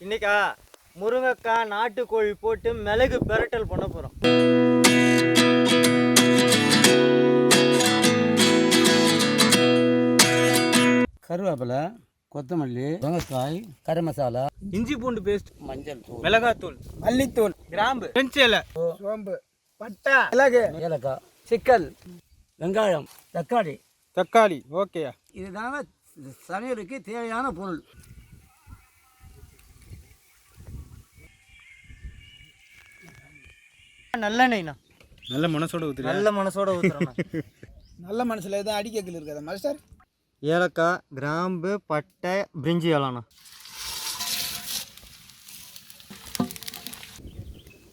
இன்னைக்கா முருங்கைக்காய் நாட்டுக்கோழி போட்டு மிளகு பெரட்டல் பண்ண போகிறோம் கருவேப்பிலை கொத்தமல்லி வெங்காய் கரம் மசாலா இஞ்சி பூண்டு பேஸ்ட் மஞ்சள் தூள் மிளகாத்தூள் மல்லித்தூள் கிராம்பு பிரெஞ்சு இலை சோம்பு பட்டை மிளகு ஏலக்காய் சிக்கல் வெங்காயம் தக்காளி. தக்காளி ஓகேயா? இதுதாங்க சமையலுக்கு தேவையான பொருள். நல்லெண்ணெய்ண்ணா. நல்ல மனசோட ஊத்துறியா? நல்ல மனசோட ஊற்றுறோண்ணா நல்ல மனசுல எதுவும் அடிக்கல் இருக்காது? மாஸ்டர்? ஏலக்காய் கிராம்பு பட்டை பிரிஞ்சி இலைண்ணா.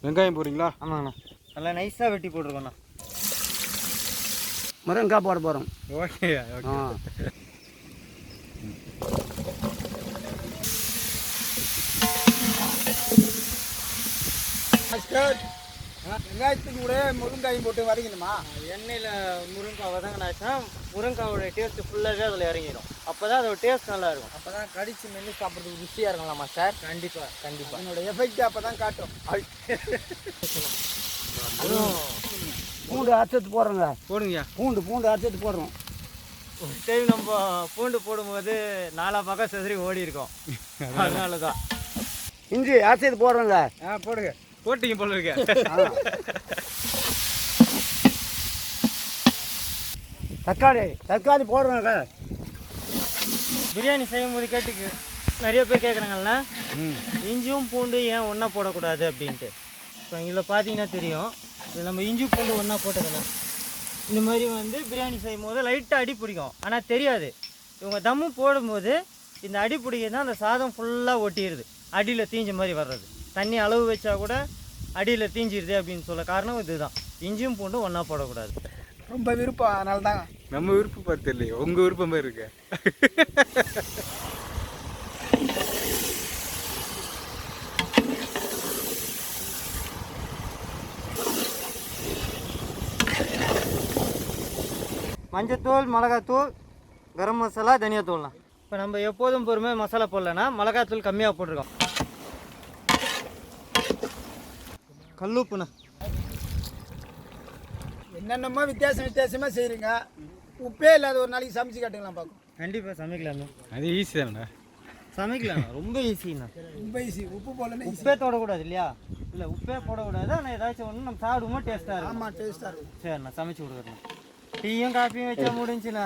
வெங்காயம் போடுறீங்களா? ஆமாங்கண்ணா. நல்லா நைஸாக வெட்டி போட்டிருக்கோண்ணா. முருங்கைக்காய் போட போகிறோம் ஓகேயா ஆ. வெங்காயத்துக்கு கூட முருங்காயும் போட்டு வதக்கணுமா எண்ணெயில் முருங்காய் வதங்கினாச்சுன்னா முருங்காவோட டேஸ்ட் ஃபுல்லாகவே அதில் இறங்கிடும் அப்போ தான் அதோட டேஸ்ட் நல்லா இருக்கும் அப்போ தான் கடிச்சு மென்று சாப்பிட்றதுக்கு ருசியாக இருக்கலாம் மாஸ்டர் கண்டிப்பாக கண்டிப்பாக அதனோட எஃபெக்ட் அப்போ தான் காட்டும். பூண்டு அரைச்சது போடுறோங்க போடுங்கய்யா. பூண்டு பூண்டு அரைச்சது போடுறோம். ஒரு டைம் நம்ம பூண்டு போடும்போது நாலா பக்கம் செதறி ஓடி இருக்கோம் அதனால தான் இஞ்சி அரைச்சது போடுறோங்க ஆ போடுங்க. போட்டீங்க போல இருக்க. தக்காளி தக்காளி போடுறோங்க பிரியாணி செய்யும்போது கேட்டுக்கு நிறைய பேர் கேட்குறாங்கல்ல இஞ்சியும் பூண்டு ஏன் ஒன்றா போடக்கூடாது அப்படின்ட்டு. இப்போ இதில் பார்த்தீங்கன்னா தெரியும். இது நம்ம இஞ்சி பூண்டு ஒன்றா போட்டதில்ல இந்த மாதிரி வந்து பிரியாணி செய்யும் போது லைட்டாக அடி பிடிக்கும். ஆனால் தெரியாது. இவங்க தம்மு போடும்போது இந்த அடி பிடிக்கிறது அந்த சாதம் ஃபுல்லாக ஒட்டிடுது அடியில் தீஞ்ச மாதிரி வர்றது. தண்ணி அளவு வச்சா கூட அடியில் தீஞ்சிருது அப்படின்னு சொல்ல காரணம் இதுதான். இஞ்சியும் பூண்டும் ஒன்றா போடக்கூடாது. ரொம்ப விருப்பம் அதனால தான் நம்ம விருப்பம் பார்த்து இல்லையே உங்க விருப்பம் மாதிரி இருக்கு. மஞ்சத்தூள் மிளகாத்தூள் கரம் மசாலா தனியாத்தூள்ண்ணா. இப்போ நம்ம எப்போதும் பொறுமை மசாலா போடலன்னா மிளகாத்தூள் கம்மியாக போட்டிருக்கோம். கல்லுப்புண்ணா. என்னென்னமோ வித்தியாசம் வித்தியாசமாக செய்கிறீங்க உப்பே இல்லாத ஒரு நாளைக்கு சமைச்சு காட்டுங்களா பார்க்கும் கண்டிப்பாக சமைக்கலாமே அது ஈஸி தானே சமைக்கலாம் ரொம்ப ஈஸிண்ணா ரொம்ப ஈஸி உப்பு போடலன்னா உப்பே போடக்கூடாது இல்லையா? இல்லை உப்பே போடக்கூடாது. ஆனால் ஏதாச்சும் ஒன்று நம்ம சாப்பிடும்போது டேஸ்ட்டாக இருக்கும். ஆமாம் டேஸ்ட்டாக இருக்கும். சரிண்ணா சமைச்சு கொடுக்குறேன் டீயும் காஃபியும் வச்சா முடிஞ்சுண்ணா.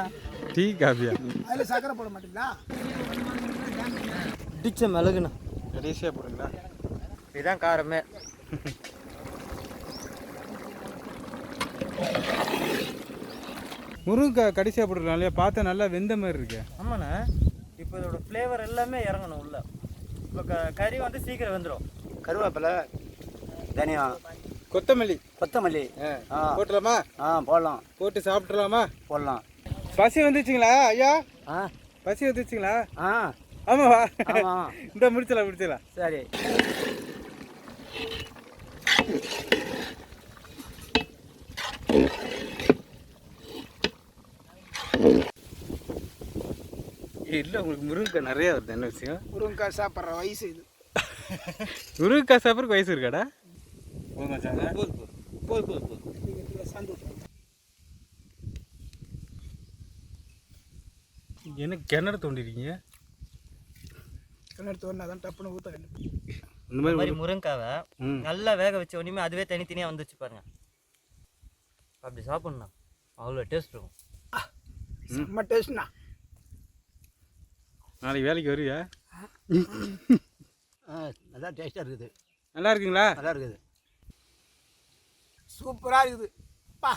டீ காஃபியா அதில் சக்கரை போட மாட்டீங்களா? இடிச்ச மிளகுண்ணா. கடைசியாக போடுறீங்களா இதுதான் காரமே. முருங்கைக்காய் கடைசியாக போட்டுருக்கலாம் பார்த்தா நல்லா வெந்த மாதிரி இருக்கு. ஆமாண்ணா. இப்போ இதோட ஃப்ளேவர் எல்லாமே இறங்கணும் உள்ள. இப்போ க கறி வந்து சீக்கிரம் வெந்துடும் கருவேப்பிலை தனியா. கொத்தமல்லி. கொத்தமல்லி. ஆ. ஆ. போட்டுலாமா ஆ போடலாம். போட்டு சாப்பிட்றலாமா போடலாம். பசி வந்துச்சுங்களா ஐயா? ஆ. பசி வந்துச்சுங்களா? ஆ. ஆமாவா? ஆமாம் இந்த முடிச்சலாம் முடிச்சலாம் சரி. இல்லை உங்களுக்கு முருங்கைக்காய் நிறையா வருது. என்ன விஷயம்? முருங்கைக்காய் சாப்பிட்ற வயசு இது. முருங்கைக்காய் சாப்பிட்றதுக்கு வயசு இருக்காடா? போதும் மச்சாங்க போது போது போது சந்தோஷம் என்ன கிணறு தோண்டிருக்கீங்க? கிணறு தோணுனா தான் டப்புன்னு ஊற்ற வேண்டும். இந்த மாதிரி முருங்காவை. நல்லா வேக வச்ச உடனே அதுவே தனித்தனியாக வந்துச்சு பாருங்க. அப்படி சாப்பிட்ணும் அவ்வளோ டேஸ்ட் இருக்கும். செம்ம டேஸ்ட்ண்ணா நாளைக்கு வேலைக்கு வருவியா? ஆ நல்லா டேஸ்ட்டாக இருக்குது. நல்லா இருக்குங்களா? நல்லா இருக்குது. சூப்பராக இருக்குது. பா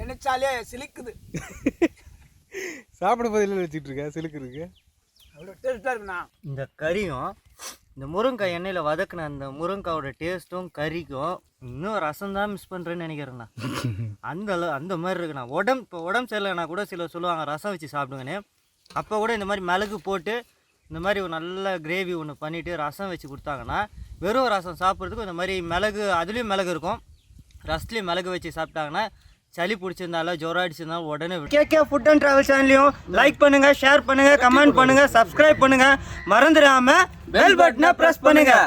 நினைச்சாலே சிலிக்குது. சாப்பிட பதில வச்சுட்டு இருக்க? சிலுக்கு இருக்கு. அவ்வளோ டேஸ்ட்டாக இருக்குண்ணா இந்த கறியும் இந்த முருங்காய் எண்ணெயில் வதக்குன அந்த முருங்காயோட டேஸ்ட்டும் கறிக்கும் இன்னும் ரசம் தான் மிஸ் பண்ணுறேன்னு நினைக்கிறேண்ணா அந்த அளவு அந்த மாதிரி இருக்குண்ணா உடம்பு இப்போ உடம்பு சரியில்லைனா கூட சிலர் சொல்லுவாங்க ரசம் வச்சு சாப்பிடுங்கன்னு. அப்போ கூட இந்த மாதிரி மிளகு போட்டு இந்த மாதிரி ஒரு நல்ல கிரேவி ஒன்று பண்ணிவிட்டு ரசம் வச்சு கொடுத்தாங்கன்னா வெறும் ரசம் சாப்பிட்றதுக்கு இந்த மாதிரி மிளகு அதுலேயும் மிளகு இருக்கும். ரசத்துலேயும் மிளகு வச்சு சாப்பிட்டாங்கன்னா சளி பிடிச்சிருந்தாலும் ஜோரம் அடிச்சிருந்தாலும் உடனே கேகே ஃபுட் அண்ட் ட்ராவல் சேனலையும் லைக் பண்ணுங்கள் ஷேர் பண்ணுங்க கமெண்ட் பண்ணுங்கள் சப்ஸ்கிரைப் பண்ணுங்கள் மறந்துடாமல் பெல் பட்டனை ப்ரெஸ் பண்ணுங்கள்